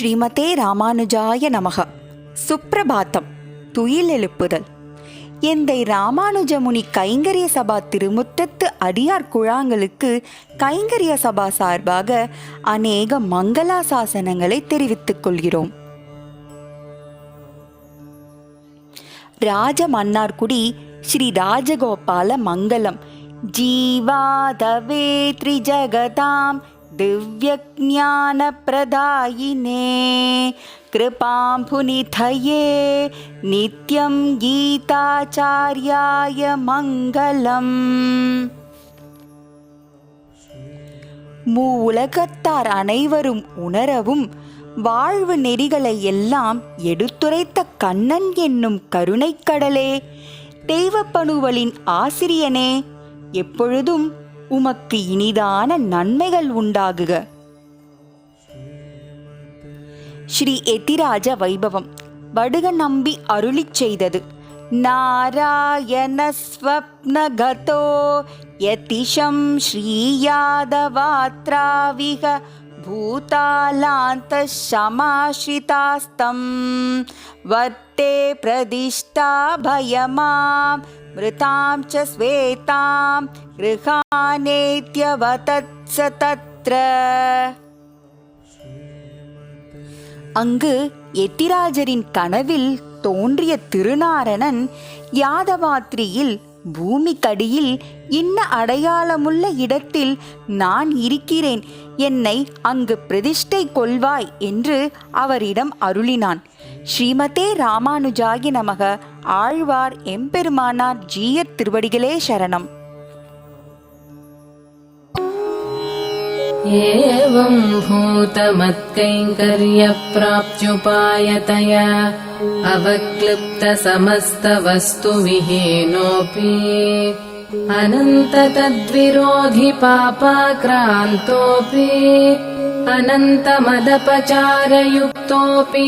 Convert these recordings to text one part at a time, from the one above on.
ஸ்ரீமதே ராமானுஜாய நமக. சுப்பிரபாத்தம் துயில் எழுப்புதல் எந்தை ராமானுஜமுனி கைங்கரிய சபா திருமுற்றத்து அடியார் குழாங்களுக்கு கைங்கரிய சபா சார்பாக அநேக மங்களாசாசனங்களை தெரிவித்துக் கொள்கிறோம். ராஜ மன்னார்குடி ஸ்ரீ ராஜகோபால மங்களம். ஜீவாதவே த்ரிஜகதாம் दिव्यज्ञानप्रदायिने कृपां पुनिथये नित्यं गीताचार्याय मङ्गलम् மூவுலகத்தார் அனைவரும் உணரவும் வாழ்வு நெறிகளை எல்லாம் எடுத்துரைத்த கண்ணன் என்னும் கருணைக்கடலே தெய்வப்பணுவலின் ஆசிரியனே எப்பொழுதும் உமக்கு இனிதான நன்மைகள் உண்டாகுக ஸ்ரீ எதிராஜ வைபவம் வடுக நம்பி அருளிச் செய்தது நாராயண ஸ்வப்னகதோ யதிஷம் ஸ்ரீயாதவாத்ராவிக भूतालान्तः समाश्रितास्तं वर्ते प्रदिष्टा भयमां मृतां च श्वेतां गृहानेत्यवतत्स तत्र அங்கு எத்திராஜரின் கனவில் தோன்றிய திருநாரணன் யாதவாத்திரியில் பூமிக்கடியில் இன்ன அடையாளமுள்ள இடத்தில் நான் இருக்கிறேன் என்னை அங்கு பிரதிஷ்டை கொள்வாய் என்று அவரிடம் அருளினான் ஸ்ரீமதே ராமானுஜாய நமக ஆழ்வார் எம்பெருமானார் ஜீயர் திருவடிகளே சரணம் एवं भूतमत्कैङ्कर्यप्राप्त्युपायतया अवक्लिप्तसमस्तवस्तुविहीनोऽपि अनन्ततद्विरोधि पापाक्रान्तोऽपि अनन्तमदपचारयुक्तोऽपि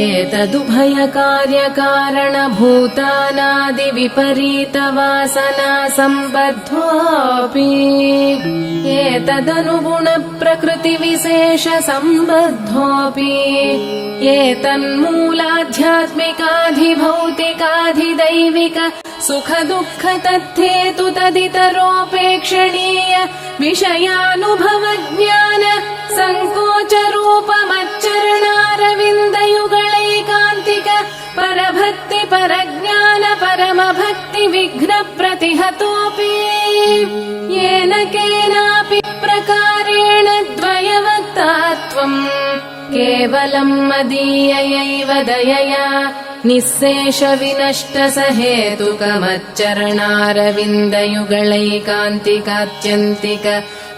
एतदुभयकार्यकारणभूतानादिविपरीतवासना सम्बद्धोऽपि एतदनुगुणप्रकृतिविशेषसम्बद्धोऽपि एतन्मूलाध्यात्मिकाधिभौतिकाधिदैविक सुखदुःख तद्धेतु तदितरोपेक्षणीय विषयानुभवज्ञान सङ्कोचरूपमच्चरणारविन्दयुगलैकान्तिक विघ्नप्रतिहतोऽपि येन केनापि प्रकारेण द्वयवक्तात्वम् केवलम् दयया निःशेषविनष्टसहेतुकमच्चरणारविन्दयुगलैकान्तिकात्यन्तिक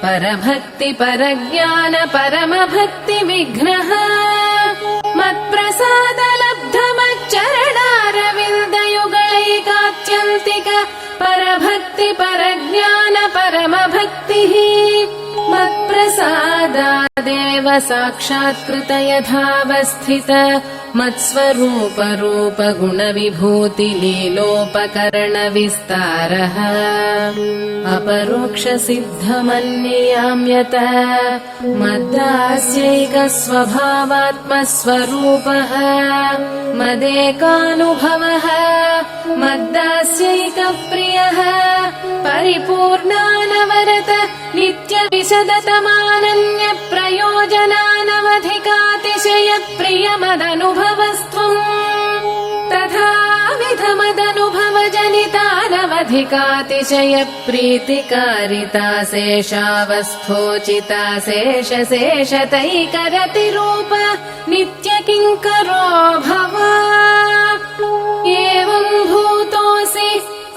परभक्ति परज्ञान परमभक्ति विघ्नः परभक्ति परज्ञान परमभक्तिः तदेव साक्षात्कृत यथावस्थित मत्स्वरूपरूपगुणविभूतिलीलोपकरणविस्तारः। गुणविभूतिलीलोपकरणविस्तारः मद्दास्यैकस्वभावात्मस्वरूपः। मदेकानुभवः। मद्दास्यैकप्रियः। परिपूर्णानवरत नित्यविशदतमानन्यप्र प्रयोजनानवधिकातिशयप्रियमदनुभवस्त्वम् तथाविधमदनुभवजनितानवधिकातिशयप्रीतिकारिता शेषावस्थोचिता शेष करति रूप नित्य किङ्करो भव एवम्भू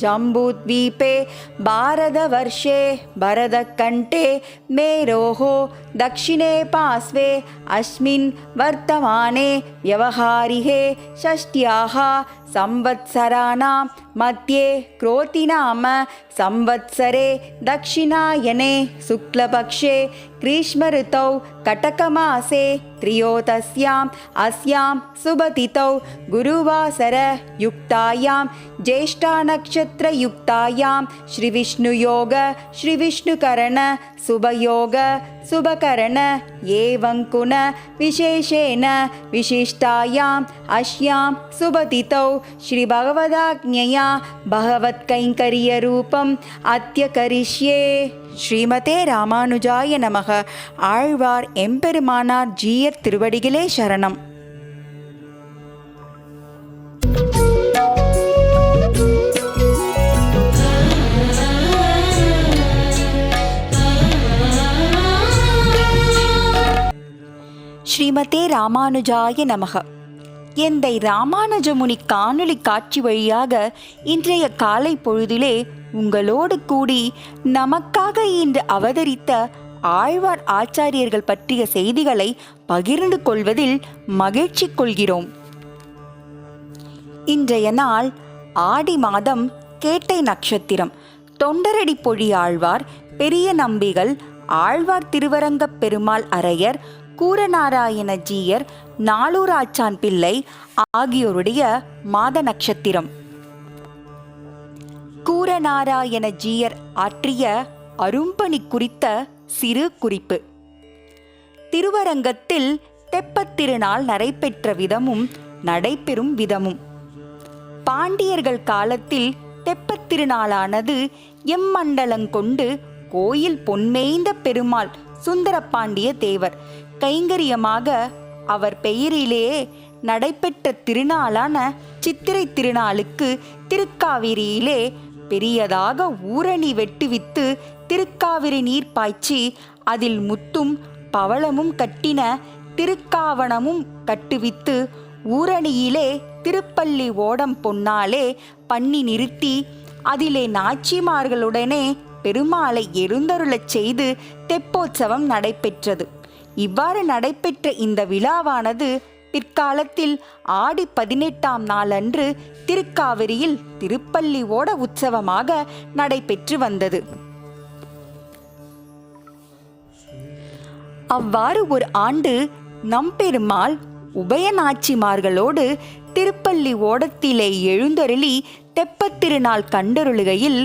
जम्बूद्वीपे भारतवर्षे भरतकण्ठे मेरोः दक्षिणे पार्श्वे अस्मिन् वर्तमाने व्यवहारिहे षष्ट्याः संवत्सराणां मध्ये क्रोतिनाम संवत्सरे दक्षिणायने शुक्लपक्षे ग्रीष्मऋतौ कटकमासे त्रयोदश्याम् अस्यां सुबतिथौ गुरुवासरयुक्तायां ज्येष्ठानक्षत्रयुक्तायां श्रीविष्णुयोग श्रीविष्णुकरण शुभयोग शुभकरण एवं कुण विशेषेण विशिष्टायाम् अस्यां सुबतिथौ श्रीभगवदाज्ञया भगवत्कैङ्कर्यरूपम् अद्य करिष्ये ஸ்ரீமதே ராமானுஜாய நமக ஆழ்வார் எம்பெருமானார் ஜீயர் திருவடிகளே சரணம் ஸ்ரீமதே ராமானுஜாய நமக. எந்தை ராமானுஜமுனி காணொளி காட்சி வழியாக இன்றைய காலை பொழுதிலே உங்களோடு கூடி நமக்காக இன்று அவதரித்த ஆழ்வார் ஆச்சாரியர்கள் பற்றிய செய்திகளை பகிர்ந்து கொள்வதில் மகிழ்ச்சி கொள்கிறோம். இன்றைய நாள் ஆடி மாதம் கேட்டை நட்சத்திரம். தொண்டரடி பொழி ஆழ்வார் பெரிய நம்பிகள் ஆழ்வார் திருவரங்கப் பெருமாள் அரையர் கூரநாராயண ஜீயர் நாளூராச்சான் பிள்ளை ஆகியோருடைய மாத நட்சத்திரம். கூரநாராயண ஜீயர் ஆற்றிய அரும்பணி குறித்த சிறு குறிப்பு. திருவரங்கத்தில் தெப்பத் திருநாள் நடைபெற்ற விதமும் நடைபெறும் விதமும். பாண்டியர்கள் காலத்தில் தெப்பத்திருநாளானது எம்மண்டலங்கொண்டு கோயில் பொன்மேய்ந்த பெருமாள் சுந்தரபாண்டிய தேவர் கைங்கரியமாக அவர் பெயரிலேயே நடைபெற்ற திருநாளான சித்திரை திருநாளுக்கு திருக்காவிரியிலே பெரியதாக ஊரணி வெட்டுவித்து திருக்காவிரி நீர் பாய்ச்சி அதில் முத்தும் பவளமும் கட்டின திருக்காவணமும் கட்டுவித்து ஊரணியிலே திருப்பள்ளி ஓடம் பொன்னாலே பண்ணி நிறுத்தி அதிலே நாச்சிமார்களுடனே பெருமாளை எருந்தருளச் செய்து தெப்போற்சவம் நடைபெற்றது. இவ்வாறு நடைபெற்ற இந்த விழாவானது பிற்காலத்தில் ஆடி பதினெட்டாம் நாளன்று திருக்காவிரியில் திருப்பள்ளி ஓட உற்சவமாக நடைபெற்று வந்தது. அவ்வாறு ஒரு ஆண்டு நம்பெருமாள் உபயநாச்சிமார்களோடு திருப்பள்ளி ஓடத்திலே எழுந்தருளி தெப்பத் திருநாள் கண்டருளுகையில்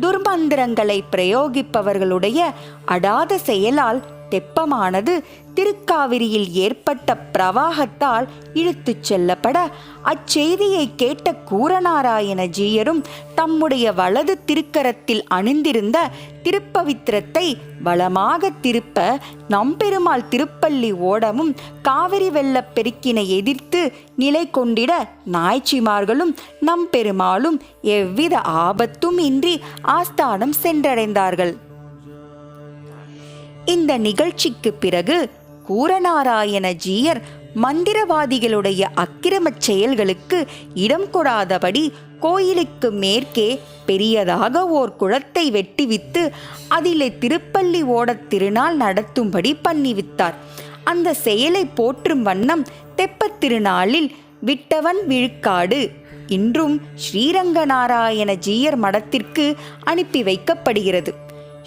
துர்மந்திரங்களை பிரயோகிப்பவர்களுடைய அடாத செயலால் தெப்பமானது திருக்காவிரியில் ஏற்பட்ட பிரவாகத்தால் இழுத்துச் செல்லப்பட அச்செய்தியை கேட்ட கூரநாராயண ஜீயரும் தம்முடைய வலது திருக்கரத்தில் அணிந்திருந்த திருப்பவித்திரத்தை வளமாக திருப்ப நம்பெருமாள் திருப்பள்ளி ஓடமும் காவிரி வெள்ளப் பெருக்கினை எதிர்த்து நிலை கொண்டிட நாய்ச்சிமார்களும் நம்பெருமாளும் எவ்வித ஆபத்தும் இன்றி ஆஸ்தானம் சென்றடைந்தார்கள். இந்த நிகழ்ச்சிக்கு பிறகு கூரநாராயண ஜீயர் மந்திரவாதிகளுடைய அக்கிரமச் செயல்களுக்கு இடம் கொடாதபடி கோயிலுக்கு மேற்கே பெரியதாக ஓர் குளத்தை வெட்டிவித்து அதிலே திருப்பள்ளி ஓடத் திருநாள் நடத்தும்படி பண்ணிவித்தார். அந்த செயலை போற்றும் வண்ணம் தெப்பத் திருநாளில் விட்டவன் விழுக்காடு. இன்றும் ஸ்ரீரங்கநாராயண ஜீயர் மடத்திற்கு அனுப்பி வைக்கப்படுகிறது.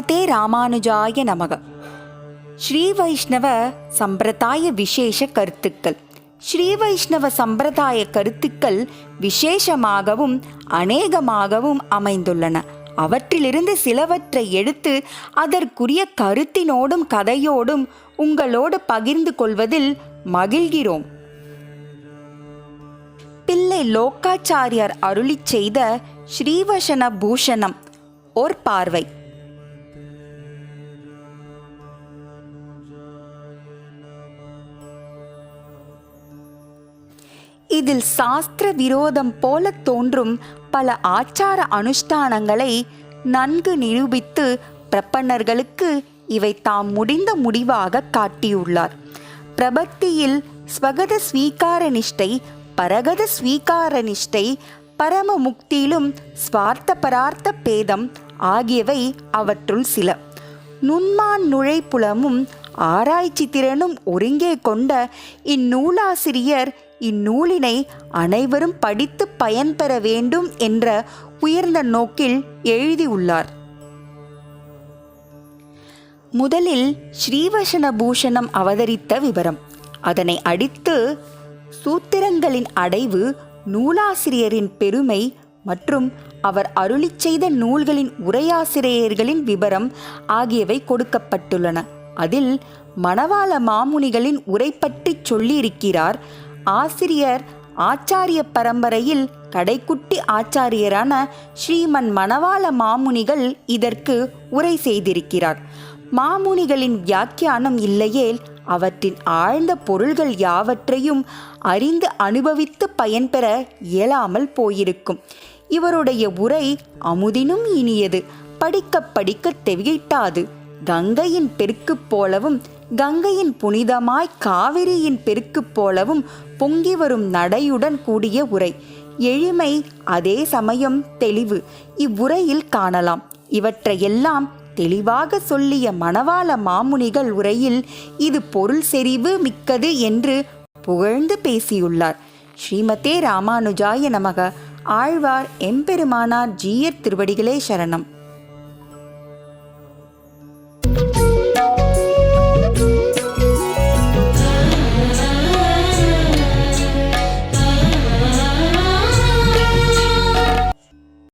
ஸ்ரீமதே ராமானுஜாய நமக. ஸ்ரீ வைஷ்ணவ சம்பிரதாய விசேஷ கருத்துக்கள். ஸ்ரீ வைஷ்ணவ சம்பிரதாய கருத்துக்கள் விசேஷமாகவும் அநேகமாகவும் அமைந்துள்ளன. அவற்றிலிருந்து சிலவற்றை எடுத்து அதற்குரிய கருத்தினோடும் கதையோடும் உங்களோடு பகிர்ந்து கொள்வதில் மகிழ்கிறோம். பிள்ளை லோக்காச்சாரியார் அருளிச் செய்த ஸ்ரீவசன பூஷணம் ஓர் பார்வை. இதில் சாஸ்திர விரோதம் போல தோன்றும் பல ஆச்சார அனுஷ்டானங்களை நன்கு நிரூபித்து பிரபன்னர்களுக்கு இவை தாம் முடிந்த முடிவாக காட்டியுள்ளார். பிரபத்தியில் ஸ்வகத ஸ்வீகார நிஷ்டை பரகத ஸ்வீகார நிஷ்டை பரம முக்தியிலும் ஸ்வார்த்த பரார்த்த பேதம் ஆகியவை அவற்றுள் சில. நுண்மான் நுழைப்புலமும் ஆராய்ச்சி திறனும் ஒருங்கே கொண்ட இந்நூலாசிரியர் இந்நூலினை அனைவரும் படித்து பயன்பெற வேண்டும் என்ற உயர்ந்த நோக்கில் எழுதியுள்ளார். முதலில் ஸ்ரீவசன பூஷணம் அவதரித்த விவரம். அதனை அடித்து சூத்திரங்களின் அடைவு நூலாசிரியரின் பெருமை மற்றும் அவர் அருளிச் செய்த நூல்களின் உரையாசிரியர்களின் விவரம் ஆகியவை கொடுக்கப்பட்டுள்ளன. அதில் மணவாள மாமுனிகளின் உரை பற்றி சொல்லியிருக்கிறார் ஆசிரியர் ஆச்சாரிய பரம்பரையில் கடைக்குட்டி ஆச்சாரியரான ஸ்ரீமன் மணவாள மாமுனிகள் இதற்கு உரை செய்திருக்கிறார். மாமுனிகளின் வியாக்கியானம் இல்லையேல் அவற்றின் ஆழ்ந்த பொருள்கள் யாவற்றையும் அறிந்து அனுபவித்து பயன்பெற இயலாமல் போயிருக்கும். இவருடைய உரை அமுதினும் இனியது படிக்க படிக்க தெவியிட்டாது கங்கையின் பெருக்கு போலவும் கங்கையின் புனிதமாய் காவிரியின் பெருக்கு போலவும் பொங்கி வரும் நடையுடன் கூடிய உரை. எளிமை அதே சமயம் தெளிவு. இவ்வுரையில் காணலாம். இவற்றையெல்லாம் தெளிவாக சொல்லிய மணவாள மாமுனிகள் உரையில் இது பொருள் செறிவு மிக்கது என்று புகழ்ந்து பேசியுள்ளார். ஸ்ரீமதே ராமானுஜாய நமக. ஆழ்வார் எம்பெருமானார் ஜீயர் திருவடிகளே சரணம்.